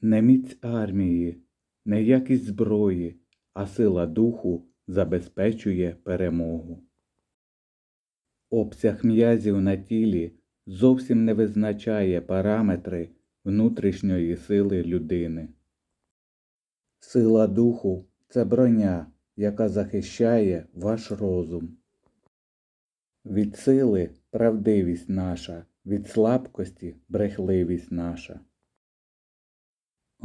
Не міць армії, не якість зброї, а сила духу забезпечує перемогу. Обсяг м'язів на тілі зовсім не визначає параметри внутрішньої сили людини. Сила духу це броня, яка захищає ваш розум. Від сили правдивість наша, від слабкості брехливість наша.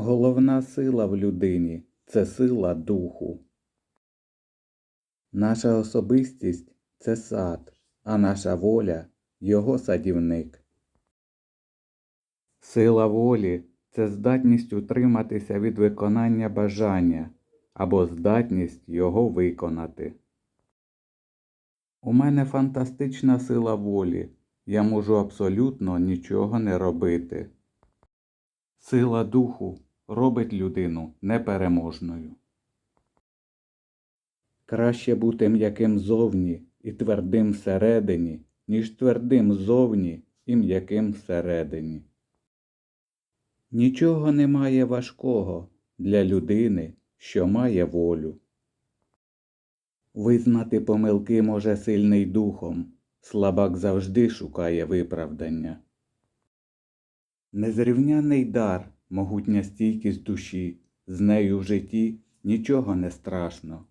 Головна сила в людині це сила духу. Наша особистість це сад, а наша воля його садівник. Сила волі це здатність утриматися від виконання бажання або здатність його виконати. У мене фантастична сила волі, я можу абсолютно нічого не робити. Сила духу робить людину непереможною. Краще бути м'яким зовні і твердим всередині, ніж твердим зовні і м'яким всередині. Нічого немає важкого для людини, що має волю. Визнати помилки може сильний духом, слабак завжди шукає виправдання. Незрівняний дар, могутня стійкість душі, з нею в житті нічого не страшно.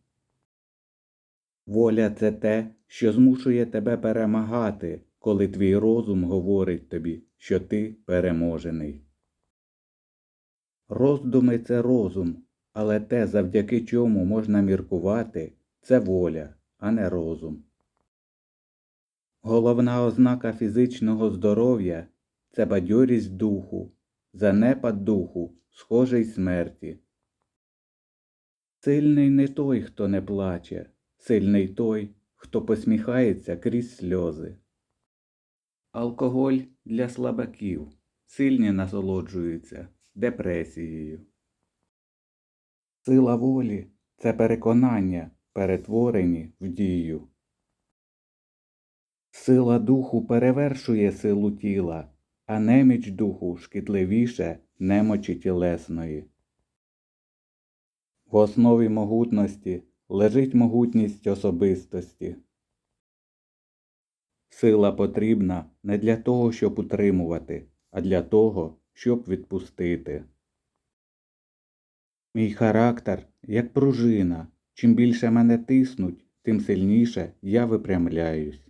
Воля це те, що змушує тебе перемагати, коли твій розум говорить тобі, що ти переможений. Роздуми це розум, але те, завдяки чому можна міркувати, це воля, а не розум. Головна ознака фізичного здоров'я це бадьорість духу, занепад духу, схожий смерті. Сильний не той, хто не плаче, сильний той, хто посміхається крізь сльози. Алкоголь для слабаків, сильні насолоджуються депресією. Сила волі це переконання, перетворені в дію. Сила духу перевершує силу тіла, а неміч духу шкідливіше немочі тілесної. В основі могутності лежить могутність особистості. Сила потрібна не для того, щоб утримувати, а для того, щоб відпустити. Мій характер як пружина. Чим більше мене тиснуть, тим сильніше я випрямляюсь.